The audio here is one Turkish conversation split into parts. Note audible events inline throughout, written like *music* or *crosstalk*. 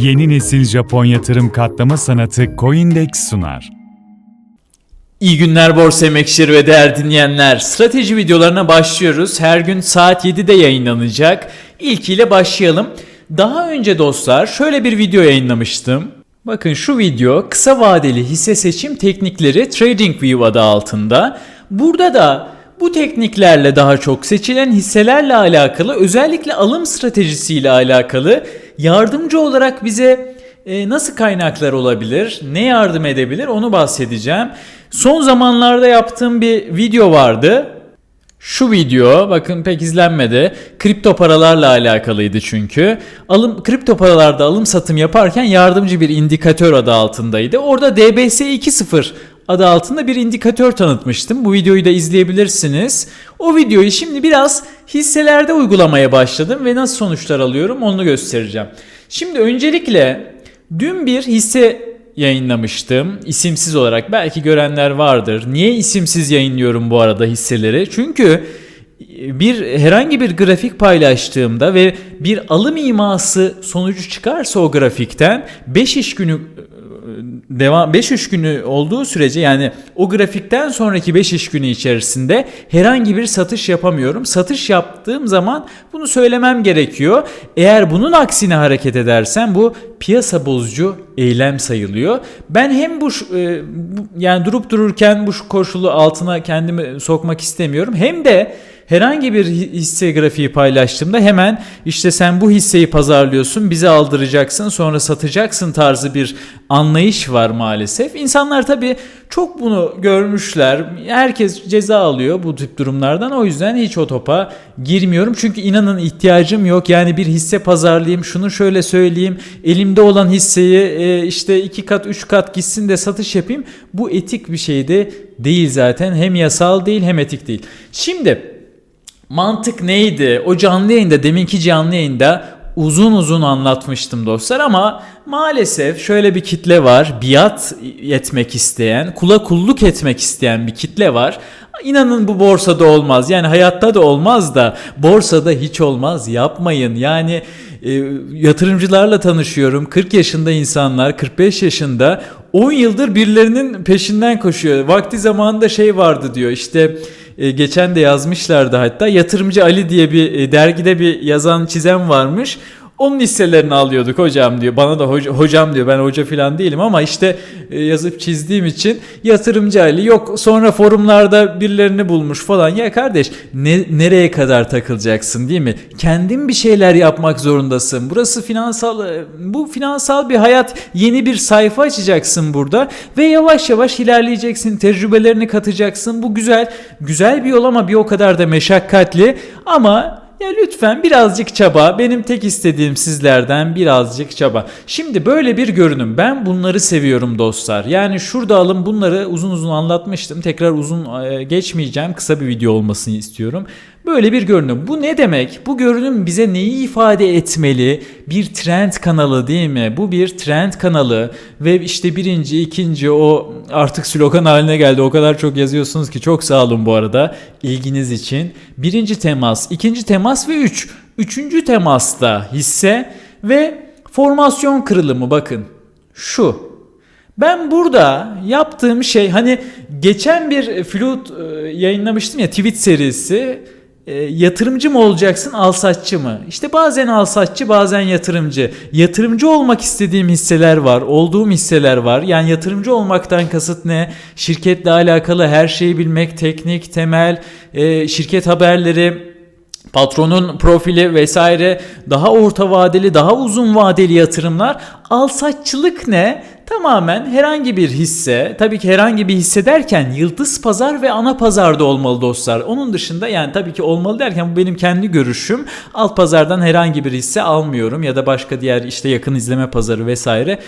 Yeni nesil Japon yatırım katlama sanatı Coindex sunar. İyi günler borsa emekçileri ve değer dinleyenler. Strateji videolarına başlıyoruz. Her gün saat 7'de yayınlanacak. İlkiyle başlayalım. Daha önce dostlar şöyle bir video yayınlamıştım. Bakın şu video kısa vadeli hisse seçim teknikleri TradingView adı altında. Burada da bu tekniklerle daha çok seçilen hisselerle alakalı özellikle alım stratejisiyle alakalı yardımcı olarak bize e, nasıl kaynaklar olabilir, ne yardım edebilir onu bahsedeceğim. Son zamanlarda yaptığım bir video vardı. Şu video bakın pek izlenmedi. Kripto paralarla alakalıydı çünkü. Alım kripto paralarda alım satım yaparken yardımcı bir indikatör adı altındaydı. Orada DBS 2.0 adı altında bir indikatör tanıtmıştım. Bu videoyu da izleyebilirsiniz. O videoyu şimdi biraz hisselerde uygulamaya başladım ve nasıl sonuçlar alıyorum onu göstereceğim. Şimdi öncelikle dün bir hisse yayınlamıştım isimsiz olarak. Belki görenler vardır. Niye isimsiz yayınlıyorum bu arada hisseleri? Çünkü bir herhangi bir grafik paylaştığımda ve bir alım iması sonucu çıkarsa o grafikten 5 iş günü devam 5 iş günü olduğu sürece yani o grafikten sonraki 5 iş günü içerisinde herhangi bir satış yapamıyorum. Satış yaptığım zaman bunu söylemem gerekiyor. Eğer bunun aksine hareket edersem bu piyasa bozucu eylem sayılıyor. Ben hem bu, e, yani durup dururken bu koşulu altına kendimi sokmak istemiyorum. Hem de herhangi bir hisse grafiği paylaştığımda hemen işte sen bu hisseyi pazarlıyorsun, bize aldıracaksın, sonra satacaksın tarzı bir anlayış var maalesef. İnsanlar tabii çok bunu görmüşler. Herkes ceza alıyor bu tip durumlardan. O yüzden hiç o topa girmiyorum. Çünkü inanın ihtiyacım yok. Yani bir hisse pazarlayayım, şunu şöyle söyleyeyim. Elimde olan hisseyi e, işte iki kat, üç kat gitsin de satış yapayım. Bu etik bir şey de değil zaten. Hem yasal değil hem etik değil. Şimdi mantık neydi? O canlı yayında deminki canlı yayında uzun uzun anlatmıştım dostlar ama maalesef şöyle bir kitle var. Biat etmek isteyen, kula kulluk etmek isteyen bir kitle var. İnanın bu borsada olmaz. Yani hayatta da olmaz da borsada hiç olmaz. Yapmayın. Yani e, yatırımcılarla tanışıyorum. 40 yaşında insanlar, 45 yaşında 10 yıldır birilerinin peşinden koşuyor. Vakti zamanında şey vardı diyor. İşte e, geçen de yazmışlardı hatta yatırımcı Ali diye bir e, dergide bir yazan çizen varmış. Onun hisselerini alıyorduk hocam diyor. Bana da hoca, hocam diyor. Ben hoca falan değilim ama işte e, yazıp çizdiğim için yatırımcı Ali yok sonra forumlarda birilerini bulmuş falan. Ya kardeş ne, nereye kadar takılacaksın değil mi? Kendin bir şeyler yapmak zorundasın. Burası finansal e, bu finansal bir hayat. Yeni bir sayfa açacaksın burada ve yavaş yavaş ilerleyeceksin. Tecrübelerini katacaksın. Bu güzel. Güzel bir yol ama bir o kadar da meşakkatli ama ya lütfen birazcık çaba. Benim tek istediğim sizlerden birazcık çaba. Şimdi böyle bir görünüm. Ben bunları seviyorum dostlar. Yani şurada alın bunları uzun uzun anlatmıştım. Tekrar uzun e, geçmeyeceğim. Kısa bir video olmasını istiyorum. Böyle bir görünüm. Bu ne demek? Bu görünüm bize neyi ifade etmeli? Bir trend kanalı değil mi? Bu bir trend kanalı ve işte birinci, ikinci o artık slogan haline geldi. O kadar çok yazıyorsunuz ki çok sağ olun bu arada ilginiz için. Birinci temas, ikinci temas ve üç. Üçüncü temasta hisse ve formasyon kırılımı bakın. Şu ben burada yaptığım şey hani geçen bir flüt e, yayınlamıştım ya tweet serisi e, yatırımcı mı olacaksın alsatçı mı? İşte bazen alsatçı bazen yatırımcı. Yatırımcı olmak istediğim hisseler var. Olduğum hisseler var. Yani yatırımcı olmaktan kasıt ne? Şirketle alakalı her şeyi bilmek, teknik, temel, e, şirket haberleri, patronun profili vesaire daha orta vadeli daha uzun vadeli yatırımlar alsatçılık ne tamamen herhangi bir hisse tabii ki herhangi bir hisse derken yıldız pazar ve ana pazarda olmalı dostlar onun dışında yani tabii ki olmalı derken bu benim kendi görüşüm alt pazardan herhangi bir hisse almıyorum ya da başka diğer işte yakın izleme pazarı vesaire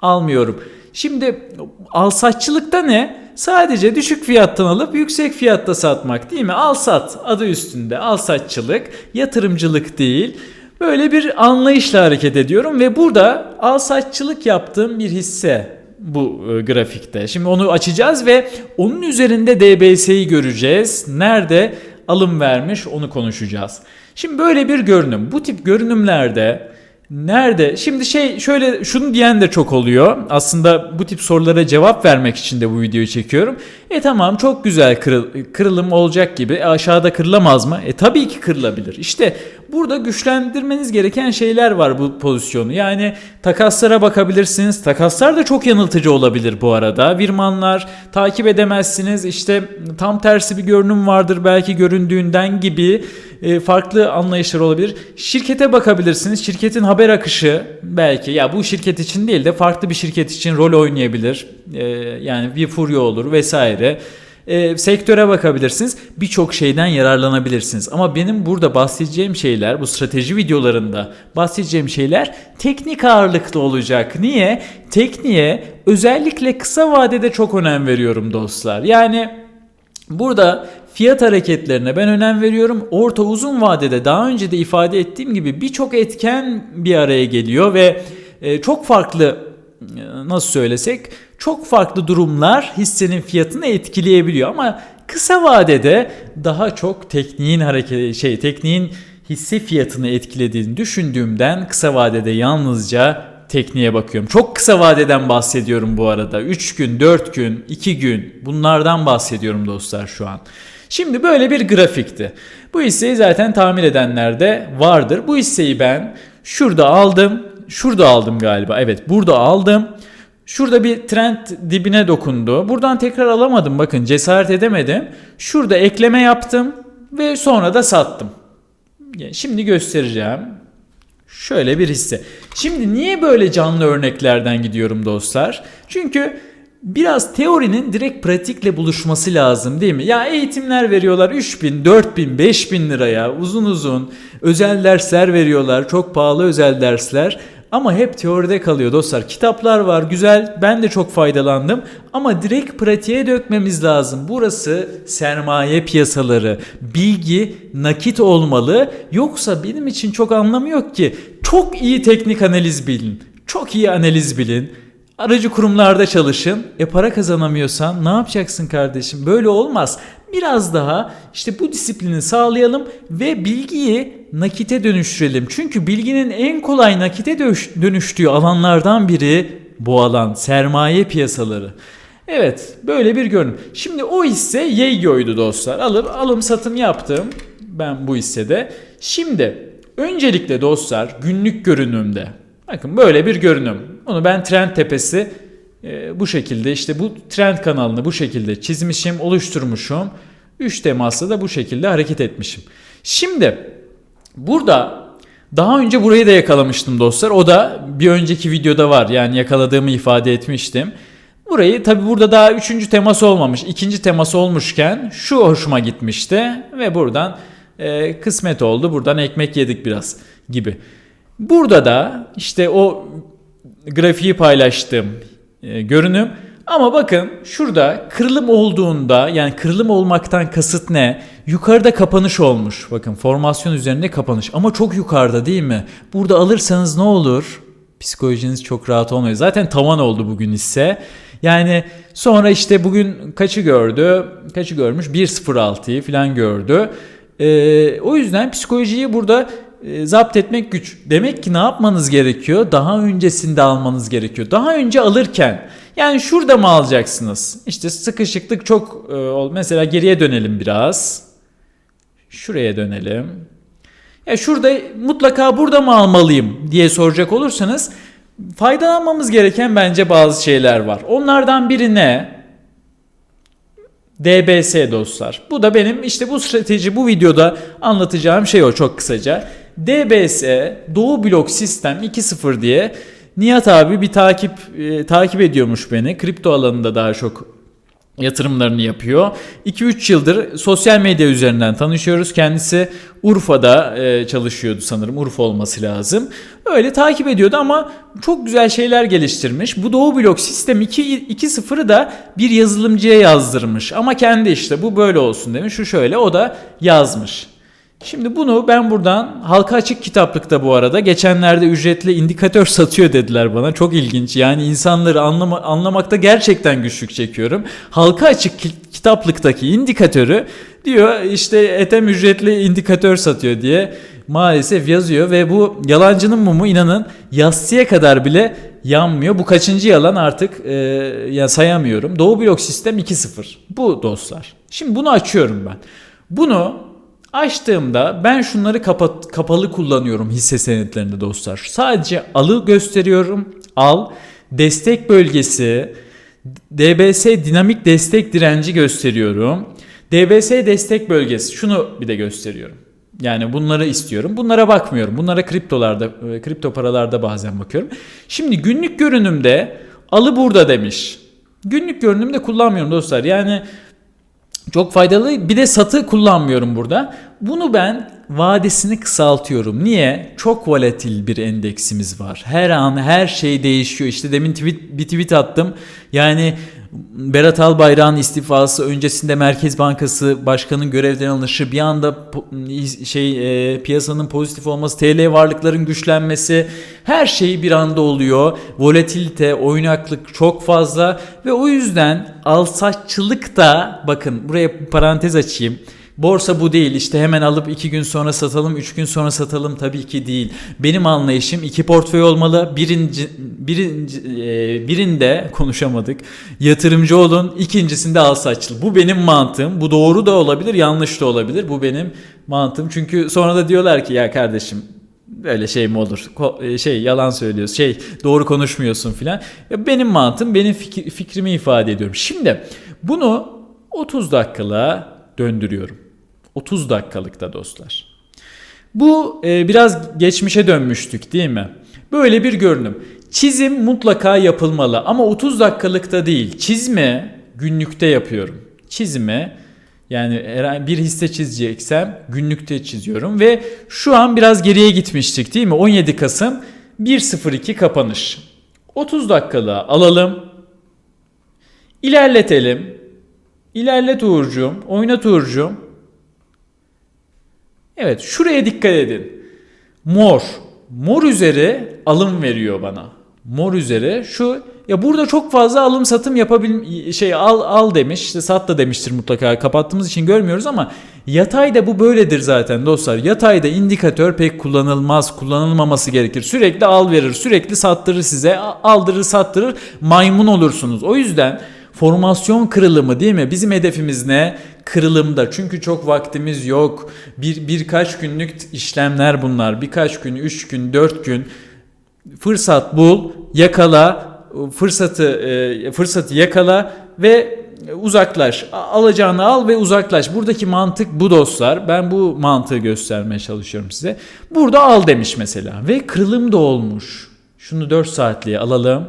almıyorum şimdi alsatçılıkta ne Sadece düşük fiyattan alıp yüksek fiyatta satmak değil mi? Al sat adı üstünde. Al satçılık, yatırımcılık değil. Böyle bir anlayışla hareket ediyorum ve burada al satçılık yaptığım bir hisse bu e, grafikte. Şimdi onu açacağız ve onun üzerinde DBS'yi göreceğiz. Nerede alım vermiş onu konuşacağız. Şimdi böyle bir görünüm. Bu tip görünümlerde Nerede? Şimdi şey şöyle şunu diyen de çok oluyor. Aslında bu tip sorulara cevap vermek için de bu videoyu çekiyorum. E tamam çok güzel kırıl- kırılım olacak gibi. E, aşağıda kırılamaz mı? E tabii ki kırılabilir. İşte burada güçlendirmeniz gereken şeyler var bu pozisyonu. Yani takaslara bakabilirsiniz. Takaslar da çok yanıltıcı olabilir bu arada. Virmanlar takip edemezsiniz. İşte tam tersi bir görünüm vardır belki göründüğünden gibi e, farklı anlayışlar olabilir. Şirkete bakabilirsiniz. Şirketin haber akışı belki ya bu şirket için değil de farklı bir şirket için rol oynayabilir. E, yani bir furya olur vesaire. E, sektöre bakabilirsiniz. Birçok şeyden yararlanabilirsiniz. Ama benim burada bahsedeceğim şeyler, bu strateji videolarında bahsedeceğim şeyler teknik ağırlıklı olacak. Niye? Tekniğe özellikle kısa vadede çok önem veriyorum dostlar. Yani Burada fiyat hareketlerine ben önem veriyorum. Orta uzun vadede daha önce de ifade ettiğim gibi birçok etken bir araya geliyor ve e, çok farklı e, nasıl söylesek çok farklı durumlar hissenin fiyatını etkileyebiliyor ama kısa vadede daha çok tekniğin hareket şey tekniğin hisse fiyatını etkilediğini düşündüğümden kısa vadede yalnızca tekniğe bakıyorum. Çok kısa vadeden bahsediyorum bu arada. 3 gün, 4 gün, 2 gün bunlardan bahsediyorum dostlar şu an. Şimdi böyle bir grafikti. Bu hisseyi zaten tahmin edenler de vardır. Bu hisseyi ben şurada aldım. Şurada aldım galiba. Evet burada aldım. Şurada bir trend dibine dokundu. Buradan tekrar alamadım bakın cesaret edemedim. Şurada ekleme yaptım ve sonra da sattım. Şimdi göstereceğim. Şöyle bir hisse. Şimdi niye böyle canlı örneklerden gidiyorum dostlar? Çünkü biraz teorinin direkt pratikle buluşması lazım değil mi? Ya eğitimler veriyorlar 3000, 4000, 5000 liraya uzun uzun özel dersler veriyorlar. Çok pahalı özel dersler. Ama hep teoride kalıyor dostlar. Kitaplar var güzel ben de çok faydalandım ama direkt pratiğe dökmemiz lazım. Burası sermaye piyasaları. Bilgi nakit olmalı yoksa benim için çok anlamı yok ki. Çok iyi teknik analiz bilin. Çok iyi analiz bilin. Aracı kurumlarda çalışın. E para kazanamıyorsan ne yapacaksın kardeşim? Böyle olmaz. Biraz daha işte bu disiplini sağlayalım ve bilgiyi nakite dönüştürelim. Çünkü bilginin en kolay nakite dönüştüğü alanlardan biri bu alan sermaye piyasaları. Evet böyle bir görünüm. Şimdi o hisse Yego'ydu dostlar. Alır alım satım yaptım ben bu hissede. Şimdi öncelikle dostlar günlük görünümde bakın böyle bir görünüm. Onu ben trend tepesi e, bu şekilde işte bu trend kanalını bu şekilde çizmişim, oluşturmuşum. 3 temasla da bu şekilde hareket etmişim. Şimdi burada daha önce burayı da yakalamıştım dostlar. O da bir önceki videoda var. Yani yakaladığımı ifade etmiştim. Burayı tabi burada daha üçüncü teması olmamış. ikinci teması olmuşken şu hoşuma gitmişti. Ve buradan e, kısmet oldu. Buradan ekmek yedik biraz gibi. Burada da işte o grafiği paylaştığım e, görünüm. Ama bakın şurada kırılım olduğunda yani kırılım olmaktan kasıt ne? Yukarıda kapanış olmuş. Bakın formasyon üzerinde kapanış ama çok yukarıda değil mi? Burada alırsanız ne olur? Psikolojiniz çok rahat olmuyor. Zaten tavan oldu bugün ise. Yani sonra işte bugün kaçı gördü? Kaçı görmüş? 1.06'yı falan gördü. Ee, o yüzden psikolojiyi burada e, zapt etmek güç. Demek ki ne yapmanız gerekiyor? Daha öncesinde almanız gerekiyor. Daha önce alırken yani şurada mı alacaksınız? İşte sıkışıklık çok e, mesela geriye dönelim biraz. Şuraya dönelim. Ya şurada mutlaka burada mı almalıyım diye soracak olursanız faydalanmamız gereken bence bazı şeyler var. Onlardan biri ne? DBS dostlar. Bu da benim işte bu strateji bu videoda anlatacağım şey o çok kısaca. DBS Doğu Blok Sistem 2.0 diye Nihat abi bir takip e, takip ediyormuş beni. Kripto alanında daha çok yatırımlarını yapıyor. 2-3 yıldır sosyal medya üzerinden tanışıyoruz. Kendisi Urfa'da e, çalışıyordu sanırım. Urfa olması lazım. Öyle takip ediyordu ama çok güzel şeyler geliştirmiş. Bu Doğu Blok Sistem 2.0'ı da bir yazılımcıya yazdırmış. Ama kendi işte bu böyle olsun demiş. Şu şöyle o da yazmış. Şimdi bunu ben buradan halka açık kitaplıkta bu arada geçenlerde ücretli indikatör *laughs* satıyor dediler bana. Çok ilginç. Yani insanları anlama, anlamakta gerçekten güçlük çekiyorum. Halka açık kitaplıktaki indikatörü diyor işte Etem ücretli indikatör satıyor diye maalesef yazıyor ve bu yalancının mumu inanın yassıya kadar bile yanmıyor. Bu kaçıncı yalan artık e, ya sayamıyorum. Doğu blok sistem 2.0. Bu dostlar. Şimdi bunu açıyorum ben. Bunu açtığımda ben şunları kapat, kapalı kullanıyorum hisse senetlerinde dostlar. Sadece alı gösteriyorum. Al. Destek bölgesi DBS dinamik destek direnci gösteriyorum. DBS destek bölgesi şunu bir de gösteriyorum. Yani bunları istiyorum. Bunlara bakmıyorum. Bunlara kriptolarda, e, kripto paralarda bazen bakıyorum. Şimdi günlük görünümde alı burada demiş. Günlük görünümde kullanmıyorum dostlar. Yani çok faydalı. Bir de satı kullanmıyorum burada. Bunu ben vadesini kısaltıyorum. Niye? Çok volatil bir endeksimiz var. Her an her şey değişiyor. İşte demin tweet, bir tweet attım. Yani Berat Albayrak'ın istifası öncesinde Merkez Bankası Başkanı'nın görevden alınışı bir anda şey e, piyasanın pozitif olması, TL varlıkların güçlenmesi her şey bir anda oluyor. Volatilite, oynaklık çok fazla ve o yüzden alsatçılık da bakın buraya parantez açayım. Borsa bu değil işte hemen alıp iki gün sonra satalım, üç gün sonra satalım tabii ki değil. Benim anlayışım iki portföy olmalı. Birinci, birinci, e, birinde konuşamadık yatırımcı olun, ikincisinde al saçlı. Bu benim mantığım. Bu doğru da olabilir, yanlış da olabilir. Bu benim mantığım. Çünkü sonra da diyorlar ki ya kardeşim böyle şey mi olur? E, şey yalan söylüyorsun. Şey doğru konuşmuyorsun filan. Benim mantığım, benim fikrimi ifade ediyorum. Şimdi bunu 30 dakikala döndürüyorum. 30 dakikalıkta dostlar. Bu e, biraz geçmişe dönmüştük değil mi? Böyle bir görünüm. Çizim mutlaka yapılmalı ama 30 dakikalıkta değil. Çizme günlükte yapıyorum. Çizme yani bir hisse çizeceksem günlükte çiziyorum ve şu an biraz geriye gitmiştik değil mi? 17 Kasım 1.02 kapanış. 30 dakikalığa alalım. İlerletelim. İlerlet Uğurcuğum, oynat Uğurcuğum. Evet şuraya dikkat edin. Mor. Mor üzeri alım veriyor bana. Mor üzeri şu ya burada çok fazla alım satım yapabil şey al al demiş. işte sat da demiştir mutlaka. Kapattığımız için görmüyoruz ama yatayda bu böyledir zaten dostlar. Yatayda indikatör pek kullanılmaz, kullanılmaması gerekir. Sürekli al verir, sürekli sattırır size. Aldırır, sattırır. Maymun olursunuz. O yüzden Formasyon kırılımı değil mi? Bizim hedefimiz ne? Kırılımda. Çünkü çok vaktimiz yok. Bir birkaç günlük işlemler bunlar. Birkaç gün, üç gün, dört gün. Fırsat bul, yakala, fırsatı e, fırsatı yakala ve uzaklaş. Alacağını al ve uzaklaş. Buradaki mantık bu dostlar. Ben bu mantığı göstermeye çalışıyorum size. Burada al demiş mesela ve kırılım da olmuş. Şunu 4 saatliğe alalım.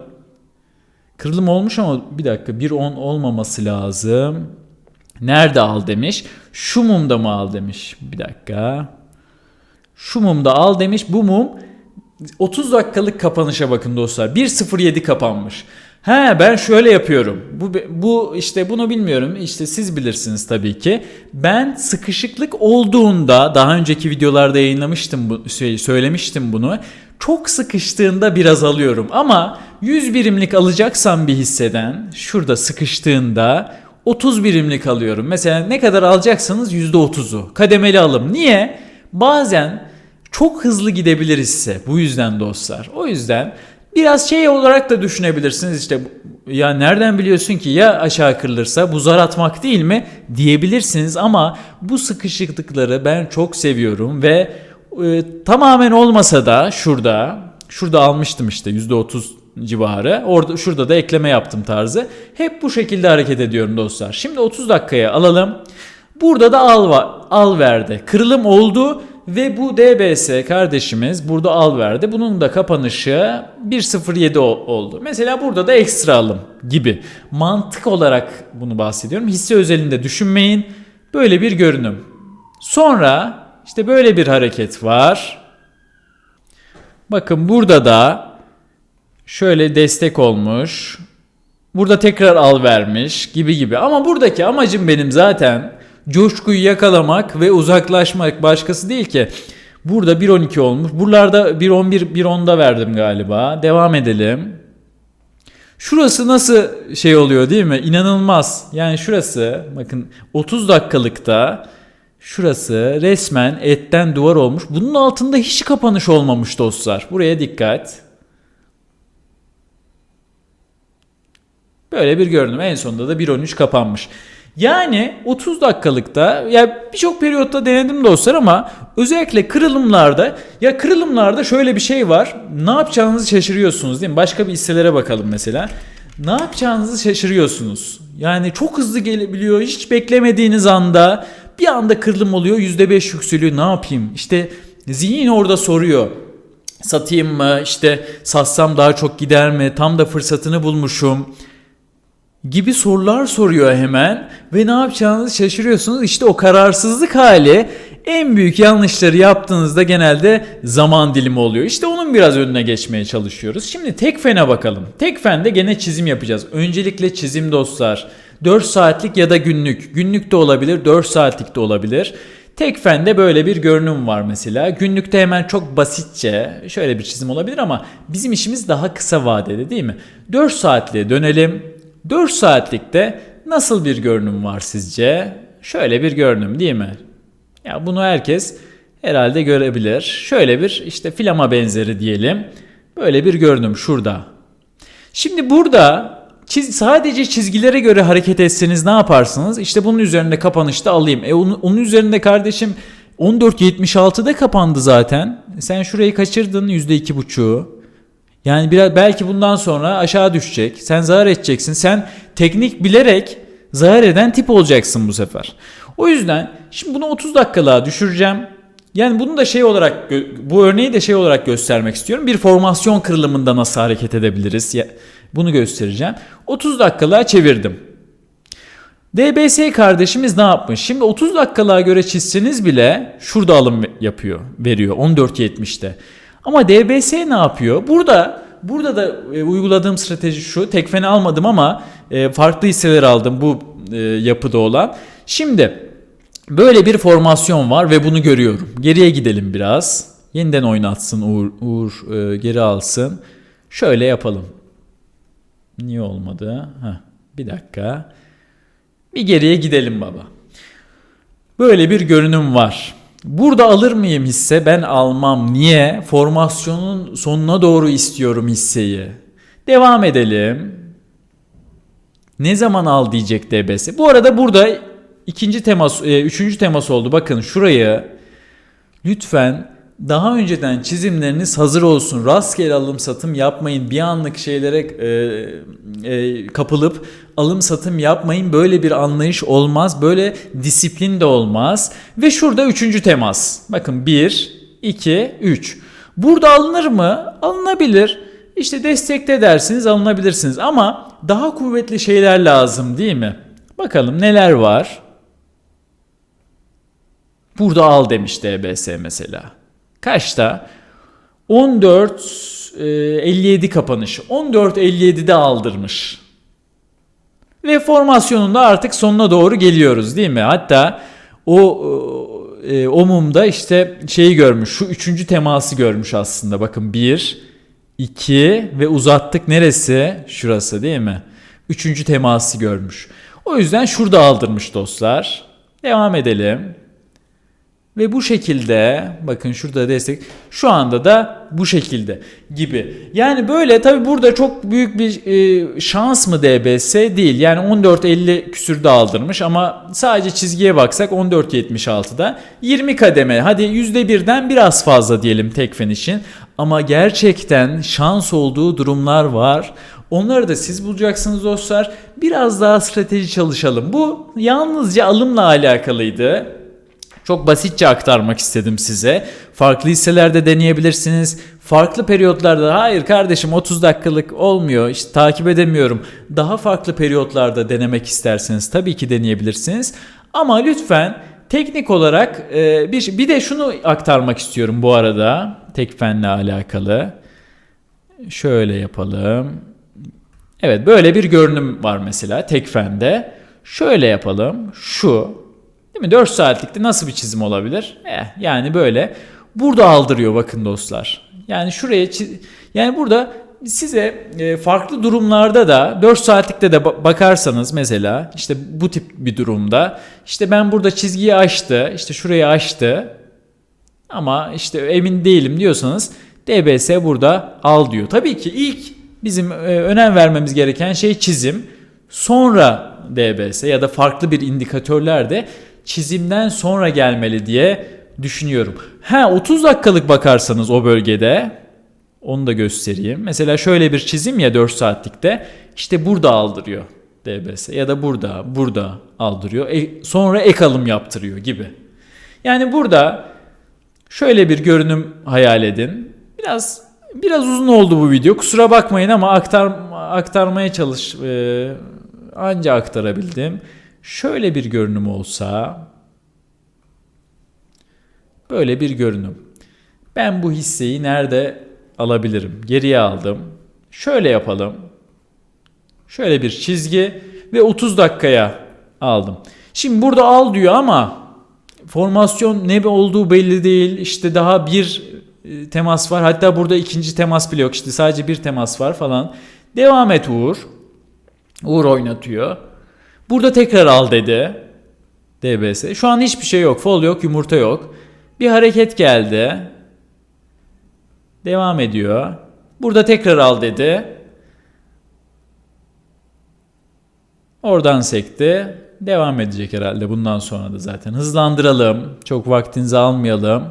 Kırılım olmuş ama bir dakika 1.10 olmaması lazım. Nerede al demiş. Şu mumda mı al demiş. Bir dakika. Şu mumda al demiş. Bu mum 30 dakikalık kapanışa bakın dostlar. 1.07 kapanmış. He ben şöyle yapıyorum. Bu bu işte bunu bilmiyorum. İşte siz bilirsiniz tabii ki. Ben sıkışıklık olduğunda daha önceki videolarda yayınlamıştım bu şey, söylemiştim bunu. Çok sıkıştığında biraz alıyorum ama 100 birimlik alacaksam bir hisseden şurada sıkıştığında 30 birimlik alıyorum. Mesela ne kadar alacaksanız %30'u kademeli alım. Niye? Bazen çok hızlı gidebilir hisse. Bu yüzden dostlar. O yüzden biraz şey olarak da düşünebilirsiniz işte ya nereden biliyorsun ki ya aşağı kırılırsa bu zar atmak değil mi diyebilirsiniz ama bu sıkışıklıkları ben çok seviyorum ve e, tamamen olmasa da şurada şurada almıştım işte %30 civarı. Orada şurada da ekleme yaptım tarzı. Hep bu şekilde hareket ediyorum dostlar. Şimdi 30 dakikaya alalım. Burada da al al verdi. Kırılım oldu ve bu DBS kardeşimiz burada al verdi. Bunun da kapanışı 1.07 ol- oldu. Mesela burada da ekstra alım gibi. Mantık olarak bunu bahsediyorum. Hisse özelinde düşünmeyin. Böyle bir görünüm. Sonra işte böyle bir hareket var. Bakın burada da şöyle destek olmuş. Burada tekrar al vermiş gibi gibi. Ama buradaki amacım benim zaten coşkuyu yakalamak ve uzaklaşmak başkası değil ki. Burada 1.12 olmuş. Buralarda 1.11 1.10'da verdim galiba. Devam edelim. Şurası nasıl şey oluyor değil mi? İnanılmaz. Yani şurası bakın 30 dakikalıkta Şurası resmen etten duvar olmuş. Bunun altında hiç kapanış olmamış dostlar. Buraya dikkat. Böyle bir görünüm. En sonunda da 1.13 kapanmış. Yani 30 dakikalıkta ya birçok periyotta denedim dostlar ama özellikle kırılımlarda ya kırılımlarda şöyle bir şey var. Ne yapacağınızı şaşırıyorsunuz değil mi? Başka bir hisselere bakalım mesela. Ne yapacağınızı şaşırıyorsunuz. Yani çok hızlı gelebiliyor. Hiç beklemediğiniz anda bir anda kırılım oluyor. %5 yükseliyor. Ne yapayım? İşte zihin orada soruyor satayım mı işte satsam daha çok gider mi tam da fırsatını bulmuşum gibi sorular soruyor hemen ve ne yapacağınızı şaşırıyorsunuz. İşte o kararsızlık hali en büyük yanlışları yaptığınızda genelde zaman dilimi oluyor. İşte onun biraz önüne geçmeye çalışıyoruz. Şimdi Tekfen'e bakalım. Tekfen'de gene çizim yapacağız. Öncelikle çizim dostlar. 4 saatlik ya da günlük. Günlük de olabilir, 4 saatlik de olabilir. Tekfen'de böyle bir görünüm var mesela. Günlükte hemen çok basitçe şöyle bir çizim olabilir ama bizim işimiz daha kısa vadede değil mi? 4 saatliğe dönelim. 4 saatlikte nasıl bir görünüm var sizce? Şöyle bir görünüm değil mi? Ya bunu herkes herhalde görebilir. Şöyle bir işte filama benzeri diyelim. Böyle bir görünüm şurada. Şimdi burada çiz, sadece çizgilere göre hareket etseniz ne yaparsınız? İşte bunun üzerinde kapanışta alayım. E onun, onun üzerinde kardeşim 14.76'da kapandı zaten. Sen şurayı kaçırdın %2.5'u. Yani biraz belki bundan sonra aşağı düşecek. Sen zarar edeceksin. Sen teknik bilerek zarar eden tip olacaksın bu sefer. O yüzden şimdi bunu 30 dakikalığa düşüreceğim. Yani bunu da şey olarak bu örneği de şey olarak göstermek istiyorum. Bir formasyon kırılımında nasıl hareket edebiliriz? Bunu göstereceğim. 30 dakikalığa çevirdim. DBS kardeşimiz ne yapmış? Şimdi 30 dakikalığa göre çizseniz bile şurada alım yapıyor, veriyor 14.70'te. Ama DBS ne yapıyor? Burada burada da e, uyguladığım strateji şu. Tekfeni almadım ama e, farklı hisseler aldım bu e, yapıda olan. Şimdi böyle bir formasyon var ve bunu görüyorum. Geriye gidelim biraz. Yeniden oynatsın Uğur, Uğur geri alsın. Şöyle yapalım. Niye olmadı? Heh, bir dakika. Bir geriye gidelim baba. Böyle bir görünüm var. Burada alır mıyım hisse? Ben almam. Niye? Formasyonun sonuna doğru istiyorum hisseyi. Devam edelim. Ne zaman al diyecek DBS. Bu arada burada ikinci temas, e, üçüncü temas oldu. Bakın şurayı lütfen daha önceden çizimleriniz hazır olsun. Rastgele alım satım yapmayın. Bir anlık şeylere e, e, kapılıp alım satım yapmayın. Böyle bir anlayış olmaz. Böyle disiplin de olmaz. Ve şurada üçüncü temas. Bakın 1, 2, 3. Burada alınır mı? Alınabilir. İşte destekte dersiniz alınabilirsiniz. Ama daha kuvvetli şeyler lazım değil mi? Bakalım neler var? Burada al demiş DBS mesela. Kaçta? 14 57 kapanış. 14 57'de aldırmış. Ve formasyonunda artık sonuna doğru geliyoruz değil mi? Hatta o e, o mumda işte şeyi görmüş. Şu üçüncü teması görmüş aslında. Bakın bir, iki ve uzattık neresi? Şurası değil mi? Üçüncü teması görmüş. O yüzden şurada aldırmış dostlar. Devam edelim. Ve bu şekilde bakın şurada destek şu anda da bu şekilde gibi. Yani böyle tabi burada çok büyük bir e, şans mı DBS değil. Yani 14.50 küsürde aldırmış ama sadece çizgiye baksak 14.76'da 20 kademe hadi %1'den biraz fazla diyelim Tekfen için. Ama gerçekten şans olduğu durumlar var. Onları da siz bulacaksınız dostlar. Biraz daha strateji çalışalım. Bu yalnızca alımla alakalıydı. Çok basitçe aktarmak istedim size. Farklı hisselerde deneyebilirsiniz. Farklı periyotlarda hayır kardeşim 30 dakikalık olmuyor işte takip edemiyorum. Daha farklı periyotlarda denemek isterseniz tabii ki deneyebilirsiniz. Ama lütfen teknik olarak e, bir, bir de şunu aktarmak istiyorum bu arada tekfenle alakalı. Şöyle yapalım. Evet böyle bir görünüm var mesela tekfende. Şöyle yapalım. Şu Değil mi? 4 saatlikte nasıl bir çizim olabilir? Eh, yani böyle. Burada aldırıyor bakın dostlar. Yani şuraya yani burada size e, farklı durumlarda da 4 saatlikte de ba- bakarsanız mesela işte bu tip bir durumda işte ben burada çizgiyi açtı işte şurayı açtı ama işte emin değilim diyorsanız DBS burada al diyor. Tabii ki ilk bizim e, önem vermemiz gereken şey çizim. Sonra DBS ya da farklı bir indikatörler de çizimden sonra gelmeli diye düşünüyorum. Ha 30 dakikalık bakarsanız o bölgede onu da göstereyim. Mesela şöyle bir çizim ya 4 saatlikte işte burada aldırıyor DBS ya da burada, burada aldırıyor. E, sonra ek alım yaptırıyor gibi. Yani burada şöyle bir görünüm hayal edin. Biraz biraz uzun oldu bu video. Kusura bakmayın ama aktar aktarmaya çalış e, anca aktarabildim. Şöyle bir görünüm olsa böyle bir görünüm. Ben bu hisseyi nerede alabilirim? Geriye aldım. Şöyle yapalım. Şöyle bir çizgi ve 30 dakikaya aldım. Şimdi burada al diyor ama formasyon ne olduğu belli değil. İşte daha bir e, temas var. Hatta burada ikinci temas bile yok. İşte sadece bir temas var falan. Devam et Uğur. Uğur oynatıyor. Burada tekrar al dedi. DBS. Şu an hiçbir şey yok. Fol yok, yumurta yok. Bir hareket geldi. Devam ediyor. Burada tekrar al dedi. Oradan sekti. Devam edecek herhalde bundan sonra da zaten. Hızlandıralım. Çok vaktinizi almayalım.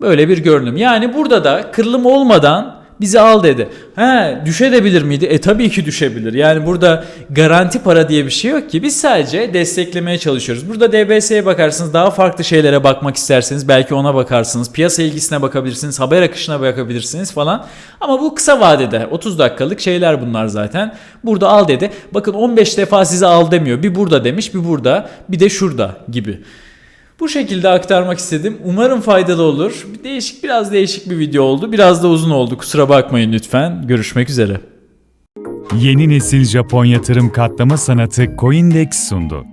Böyle bir görünüm. Yani burada da kırılım olmadan bizi al dedi. He düşebilir miydi? E tabii ki düşebilir. Yani burada garanti para diye bir şey yok ki. Biz sadece desteklemeye çalışıyoruz. Burada DBS'ye bakarsınız. Daha farklı şeylere bakmak isterseniz belki ona bakarsınız. Piyasa ilgisine bakabilirsiniz. Haber akışına bakabilirsiniz falan. Ama bu kısa vadede 30 dakikalık şeyler bunlar zaten. Burada al dedi. Bakın 15 defa size al demiyor. Bir burada demiş, bir burada, bir de şurada gibi. Bu şekilde aktarmak istedim. Umarım faydalı olur. Bir değişik biraz değişik bir video oldu. Biraz da uzun oldu. Kusura bakmayın lütfen. Görüşmek üzere. Yeni nesil Japon yatırım katlama sanatı Coindex sundu.